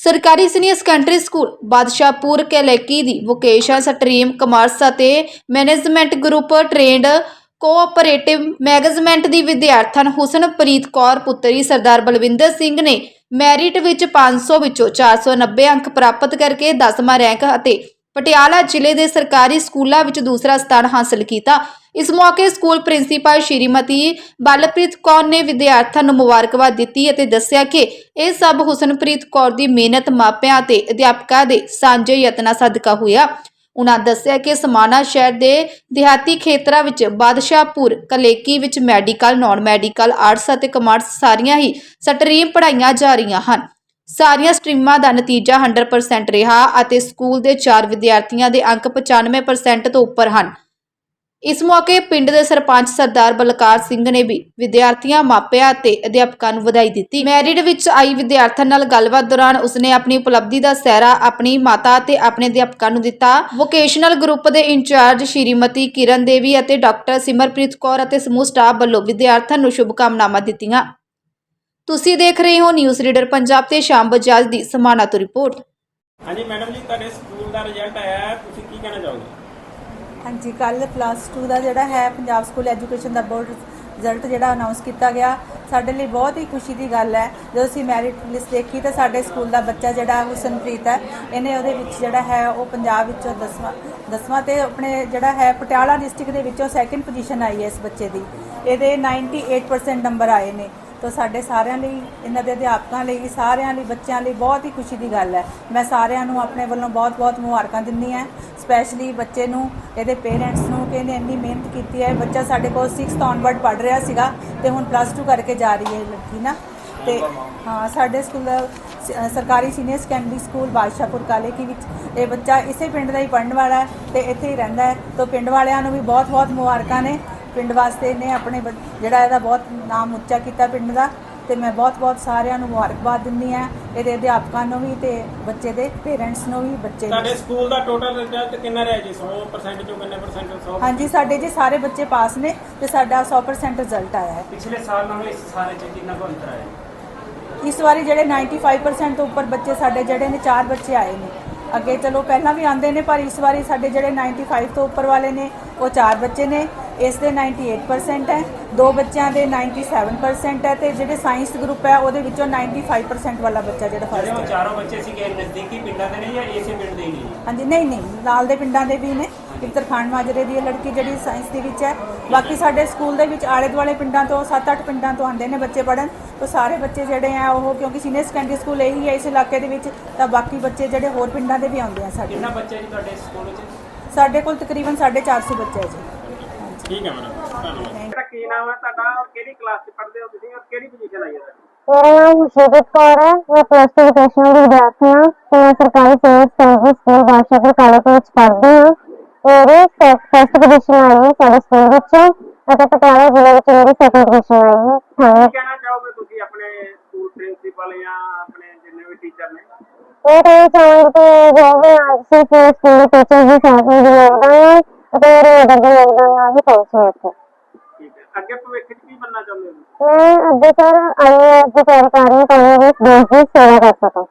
ਸਰਕਾਰੀ senior secondary school Badshahpur Kaleki ਦੀ vocation stream, commerce ਅਤੇ management group trained cooperative management ਦੀ ਵਿਦਿਆਰਥਣ ਹੁਸਨਪ੍ਰੀਤ ਕੌਰ ਪੁੱਤਰੀ ਸਰਦਾਰ ਬਲਵਿੰਦਰ ਸਿੰਘ ਨੇ ਮੈਰਿਟ ਵਿੱਚ 500 ਵਿੱਚੋਂ 490 ਅੰਕ ਪ੍ਰਾਪਤ ਕਰਕੇ 10ਵਾਂ ਰੈਂਕ ਅਤੇ ਪਟਿਆਲਾ ਜ਼ਿਲ੍ਹੇ ਦੇ ਸਰਕਾਰੀ ਸਕੂਲਾਂ ਵਿੱਚ ਦੂਸਰਾ ਸਥਾਨ ਹਾਸਲ ਕੀਤਾ। ਇਸ ਮੌਕੇ ਸਕੂਲ ਪ੍ਰਿੰਸੀਪਲ ਸ਼੍ਰੀਮਤੀ ਬਲਪ੍ਰੀਤ ਕੌਰ ਨੇ ਵਿਦਿਆਰਥੀਆਂ ਨੂੰ ਮੁਬਾਰਕਬਾਦ ਦਿੱਤੀ ਅਤੇ ਦੱਸਿਆ ਕਿ ਇਹ ਸਭ ਹੁਸਨਪ੍ਰੀਤ ਕੌਰ ਦੀ ਮਿਹਨਤ, ਮਾਪਿਆਂ ਅਤੇ ਅਧਿਆਪਕਾਂ ਦੇ ਸਾਂਝੇ ਯਤਨਾਂ ਸਦਕਾ ਹੋਇਆ। ਉਨ੍ਹਾਂ ਦੱਸਿਆ ਕਿ ਸਮਾਣਾ ਸ਼ਹਿਰ ਦੇ ਦਿਹਾਤੀ ਖੇਤਰਾਂ ਵਿੱਚ ਬਾਦਸ਼ਾਹਪੁਰ, ਕਲੇਕੀ ਵਿੱਚ ਮੈਡੀਕਲ, ਨਾਨ ਮੈਡੀਕਲ, ਆਰਟਸ ਅਤੇ ਕਮਰਸ ਸਾਰੀਆਂ ਹੀ ਸਟਰੀਮ ਪੜ੍ਹਾਈਆਂ ਜਾ ਰਹੀਆਂ ਹਨ। ਸਾਰੀਆਂ ਸਟਰੀਮਾਂ ਦਾ ਨਤੀਜਾ 100% ਰਿਹਾ ਅਤੇ ਸਕੂਲ ਦੇ 4 ਵਿਦਿਆਰਥੀਆਂ ਦੇ ਅੰਕ 95% ਤੋਂ ਉੱਪਰ ਹਨ। ਇਸ ਮੌਕੇ ਪਿੰਡ ਦੇ ਸਰਪੰਚ ਸਰਦਾਰ ਬਲਕਾਰ ਸਿੰਘ ਨੇ ਵੀ ਵਿਦਿਆਰਥੀਆਂ, ਮਾਪਿਆਂ ਅਤੇ ਅਧਿਆਪਕਾਂ ਨੂੰ ਵਧਾਈ ਦਿੱਤੀ। ਮੈਰਿਟ ਵਿੱਚ ਆਈ ਵਿਦਿਆਰਥਣ ਨਾਲ ਗੱਲਬਾਤ ਦੌਰਾਨ ਉਸਨੇ ਆਪਣੀ ਉਪਲਬਧੀ ਦਾ ਸਹਿਰਾ ਆਪਣੀ ਮਾਤਾ ਅਤੇ ਆਪਣੇ ਅਧਿਆਪਕਾਂ ਨੂੰ ਦਿੱਤਾ। ਵੋਕੇਸ਼ਨਲ ਗਰੁੱਪ ਦੇ ਇੰਚਾਰਜ ਸ਼੍ਰੀਮਤੀ ਕਿਰਨ ਦੇਵੀ ਅਤੇ ਡਾਕਟਰ ਸਿਮਰਪ੍ਰੀਤ ਕੌਰ ਅਤੇ ਸਮੂਹ ਸਟਾਫ ਵੱਲੋਂ ਵਿਦਿਆਰਥਣ ਨੂੰ ਸ਼ੁਭਕਾਮਨਾਵਾਂ ਦਿੱਤੀਆਂ। ਤੁਸੀਂ ਦੇਖ ਰਹੇ ਹੋ ਨਿਊਜ਼ ਰੀਡਰ ਪੰਜਾਬ ਤੇ ਸ਼ਾਮ ਬਜਾਜ ਦੀ ਸਮਾਣਾ ਤੋਂ ਰਿਪੋਰਟ। ਹਾਂਜੀ ਮੈਡਮ ਜੀ ਤੁਹਾਡੇ ਸਕੂਲ ਦਾ ਰਿਜ਼ਲਟ ਆਇਆ ਹੈ ਤੁਸੀਂ ਕੀ ਕਹਿਣਾ ਚਾਹੋਗੇ? ਹਾਂਜੀ ਕੱਲ ਪਲੱਸ 2 ਦਾ ਜਿਹੜਾ ਹੈ ਪੰਜਾਬ ਸਕੂਲ ਐਜੂਕੇਸ਼ਨ ਦਾ ਬੋਰਡ ਰਿਜ਼ਲਟ ਜਿਹੜਾ ਅਨਾਉਂਸ ਕੀਤਾ ਗਿਆ ਸਾਡੇ ਲਈ ਬਹੁਤ ਹੀ ਖੁਸ਼ੀ ਦੀ ਗੱਲ ਹੈ। ਜਦੋਂ ਅਸੀਂ ਮੈਰਿਟ ਲਿਸਟ ਦੇਖੀ ਤਾਂ ਸਾਡੇ ਸਕੂਲ ਦਾ ਬੱਚਾ ਜਿਹੜਾ ਹੁਸਨਪ੍ਰੀਤ ਹੈ। ਇਹਨੇ ਉਹਦੇ ਵਿੱਚ ਜਿਹੜਾ ਹੈ ਉਹ ਪੰਜਾਬ ਵਿੱਚੋਂ 10ਵਾਂ 10ਵਾਂ ਤੇ ਆਪਣੇ ਜਿਹੜਾ ਹੈ ਪਟਿਆਲਾ ਡਿਸਟ੍ਰਿਕਟ ਦੇ ਵਿੱਚੋਂ ਸੈਕਿੰਡ ਪੋਜੀਸ਼ਨ ਆਈ ਹੈ ਇਸ ਬੱਚੇ ਦੀ। ਇਹਦੇ 98% ਨੰਬਰ ਆਏ ਨੇ। ਤਾਂ ਸਾਡੇ ਸਾਰਿਆਂ ਲਈ, ਇਹਨਾਂ ਦੇ ਅਧਿਆਪਕਾਂ ਲਈ, ਸਾਰਿਆਂ ਲਈ, ਬੱਚਿਆਂ ਲਈ ਬਹੁਤ ਹੀ ਖੁਸ਼ੀ ਦੀ ਗੱਲ ਹੈ। ਮੈਂ ਸਾਰਿਆਂ ਨੂੰ ਆਪਣੇ ਵੱਲੋਂ ਬਹੁਤ-ਬਹੁਤ ਮੁਬਾਰਕਾਂ ਦਿੰਦੀ ਹਾਂ ਸਪੈਸ਼ਲੀ ਬੱਚੇ ਨੂੰ, ਇਹਦੇ ਪੇਰੈਂਟਸ ਨੂੰ ਕਿ ਇਹਨੇ ਇੰਨੀ ਮਿਹਨਤ ਕੀਤੀ ਹੈ। ਬੱਚਾ ਸਾਡੇ ਕੋਲ 6th ਔਨਵਰਡ ਪੜ੍ਹ ਰਿਹਾ ਸੀਗਾ ਤੇ ਹੁਣ ਪਲੱਸ 2 ਕਰਕੇ ਜਾ ਰਹੀ ਹੈ ਲੜਕੀ ਨਾ। ਤੇ ਹਾਂ, ਸਾਡੇ ਸਕੂਲ, ਸਰਕਾਰੀ ਸੀਨੀਅਰ ਸੈਕੰਡਰੀ ਸਕੂਲ ਬਾਦਸ਼ਾਹਪੁਰ ਕਾਲੇ ਕਾਲੇਕੀ ਵਿੱਚ, ਇਹ ਬੱਚਾ ਇਸੇ ਪਿੰਡ ਦਾ ਹੀ ਪੜ੍ਹਨ ਵਾਲਾ ਹੈ ਤੇ ਇੱਥੇ ਹੀ ਰਹਿੰਦਾ ਹੈ। ਤਾਂ ਪਿੰਡ ਵਾਲਿਆਂ ਨੂੰ ਵੀ ਬਹੁਤ-ਬਹੁਤ ਮੁਬਾਰਕਾਂ ਨੇ। ਪਿੰਡ ਵਾਸਤੇ ਇਹਨੇ ਆਪਣੇ ਜਿਹੜਾ ਇਹਦਾ ਬਹੁਤ ਨਾਮ ਉੱਚਾ ਕੀਤਾ ਪਿੰਡ ਦਾ ਤੇ ਮੈਂ ਬਹੁਤ-ਬਹੁਤ ਸਾਰਿਆਂ ਨੂੰ ਮੁਬਾਰਕਬਾਦ ਦਿੰਦੀ ਹਾਂ ਇਹਦੇ ਅਧਿਆਪਕਾਂ ਨੂੰ ਵੀ ਤੇ ਬੱਚੇ ਦੇ ਪੇਰੈਂਟਸ ਨੂੰ ਵੀ ਬੱਚੇ ਨੂੰ ਤੁਹਾਡੇ ਸਕੂਲ ਦਾ ਟੋਟਲ ਰਿਜ਼ਲਟ ਕਿੰਨਾ ਰਿਹਾ ਜੀ? 100% ਚੋਂ ਕਿੰਨੇ ਪਰਸੈਂਟ 100 ਹਾਂਜੀ ਸਾਡੇ ਜੀ ਸਾਰੇ ਬੱਚੇ ਪਾਸ ਨੇ ਤੇ ਸਾਡਾ 100% ਰਿਜ਼ਲਟ ਆਇਆ ਹੈ। ਪਿਛਲੇ ਸਾਲ ਨਾਲੋਂ ਇਸ ਸਾਰੇ ਚ ਕਿੰਨਾ ਕੁ ਅੰਤਰ ਆਇਆ? ਇਸ ਵਾਰੀ ਜਿਹੜੇ 95% ਤੋਂ ਉੱਪਰ ਬੱਚੇ ਸਾਡੇ ਜਿਹੜੇ ਨੇ ਚਾਰ ਬੱਚੇ ਆਏ ਨੇ। ਅੱਗੇ ਚਲੋ ਪਹਿਲਾਂ ਵੀ ਆਉਂਦੇ ਨੇ ਪਰ ਇਸ ਵਾਰੀ ਸਾਡੇ ਜਿਹੜੇ 95 ਤੋਂ ਉੱਪਰ ਵਾਲੇ ਨੇ ਉਹ ਚਾਰ ਬੱਚੇ ਨੇ। ਇਸ ਦੇ 98% ਹੈ ਦੋ ਬੱਚਿਆਂ ਦੇ 97% ਹੈ ਤੇ ਜਿਹੜੇ ਸਾਇੰਸ ਗਰੁੱਪ ਹੈ ਉਹਦੇ ਵਿੱਚੋਂ 95% ਵਾਲਾ ਬੱਚਾ ਜਿਹੜਾ ਫਸਟ ਹੈ। ਚਾਰੋਂ ਬੱਚੇ ਸੀਗੇ ਨਜ਼ਦੀਕੀ ਪਿੰਡਾਂ ਦੇ ਨੇ ਜਾਂ ਇਸੇ ਪਿੰਡ ਦੇ ਹੀ ਨੇ? ਹਾਂਜੀ ਨਹੀਂ ਨਹੀਂ ਨਾਲ ਦੇ ਪਿੰਡਾਂ ਦੇ ਵੀ ਨੇ। ਤਰਖਾਣ ਮਾਜਰੇ ਦੀ ਇਹ ਲੜਕੀ ਜਿਹੜੀ ਸਾਇੰਸ ਦੇ ਵਿੱਚ ਹੈ। ਬਾਕੀ ਸਾਡੇ ਸਕੂਲ ਦੇ ਵਿੱਚ ਆਲੇ ਦੁਆਲੇ ਪਿੰਡਾਂ ਤੋਂ 7-8 ਪਿੰਡਾਂ ਤੋਂ ਆਉਂਦੇ ਨੇ ਬੱਚੇ ਪੜਨ ਤਾਂ ਸਾਰੇ ਬੱਚੇ ਜਿਹੜੇ ਆ ਉਹ ਕਿਉਂਕਿ ਸੀਨੀਅਰ ਸੈਕੰਡਰੀ ਸਕੂਲ ਇਹੀ ਹੈ ਇਸ ਇਲਾਕੇ ਦੇ ਵਿੱਚ। ਤਾਂ ਬਾਕੀ ਬੱਚੇ ਜਿਹੜੇ ਹੋਰ ਪਿੰਡਾਂ ਦੇ ਵੀ ਆਉਂਦੇ ਆ ਸਾਡੇ। ਕਿੰਨਾ ਬੱਚੇ ਜੀ ਤੁਹਾਡੇ ਸਕੂਲ ਵਿੱਚ ਸਾਡੇ ਕੋਲ ਤਕਰੀਬਨ 450 ਬੱਚੇ ਹੈ ਜੀ। ਠੀਕ ਹੈ ਮੈਡਮ ਧੰਨਵਾਦ। ਤੁਹਾਡਾ ਕੀ ਨਾਮ ਹੈ ਤੁਹਾਡਾ ਔਰ ਕਿਹੜੀ ਕਲਾਸ 'ਚ ਪੜ੍ਹਦੇ ਹੋ ਤੁਸੀਂ ਔਰ ਕਿਹੜੀ ਪੋਜੀਸ਼ਨ ਆਈ ਹੈ ਤੁਹਾਡੀ? ਮੇਰਾ ਨਾਮ ਸ਼ਿਵਤ ਕੌਰ ਹੈ ਮੈਂ ਪਲੱਸ ਟੂ ਵੋਕੇਸ਼ਨਲ ਦੀ ਵਿਦਿਆਰਥੀ ਹਾਂ ਤੇ ਮੈਂ ਸਰਕਾਰੀ senior secondary school Badshahpur college ਵਿੱਚ ਪੜ੍ਹਦੀ ਹਾਂ। ਮੇਰੀ ਫਸਟ ਪੋਜੀਸ਼ਨ ਆਈ ਹੈ ਸਾਡੇ ਸਕੂਲ ਵਿੱਚ ਅਤੇ ਪਟਿਆਲਾ ਜ਼ਿਲ੍ਹੇ ਵਿੱਚ ਮੇਰੀ ਸੈਕੰਡ ਪੋਜੀਸ਼ਨ ਆਈ ਹੈ। ਕੀ ਹਾਂਜੀ ਕਹਿਣਾ ਚਾਹੋਗੇ ਤੁਸੀਂ ਆਪਣੇ ਸਕੂਲ ਪ੍ਰਿੰਸੀਪਲ ਜਾਂ ਆਪਣੇ ਜਿੰਨੇ ਵੀ ਟੀਚਰ ਨੇ? ਇਹ ਤਾਂ ਇਹ ਚਾਹਾਂਗੀ ਕਿ ਜੋ ਵੀ ਅੱਜ ਸਿਰਫ ਸਕੂਲ ਦੇ ਟੀਚਰ ਦੀ ਸਾਥ ਦੀ ਯੋਗਦਾਨ ਹੈ ਮੇਰੇ ਮਦਰ ਦਾ ਯੋਗਦਾਨ ਨਾਲ ਹੀ ਪਹੁੰਚੇ ਇੱਥੇ। ਠੀਕ ਹੈ। ਅੱਗੇ ਭਵਿੱਖ 'ਚ ਕੀ ਬਣਨਾ ਚਾਹੁੰਦੇ ਹੋ? ਮੈਂ ਅੱਗੇ ਸਰ ਆਈਐਸ ਦੀ ਤਿਆਰੀ ਕਰ ਰਹੀ ਹਾਂ ਤਾਂ ਮੈਂ ਦੇਸ਼ ਦੀ ਸੇਵਾ ਕਰ ਸਕਾਂ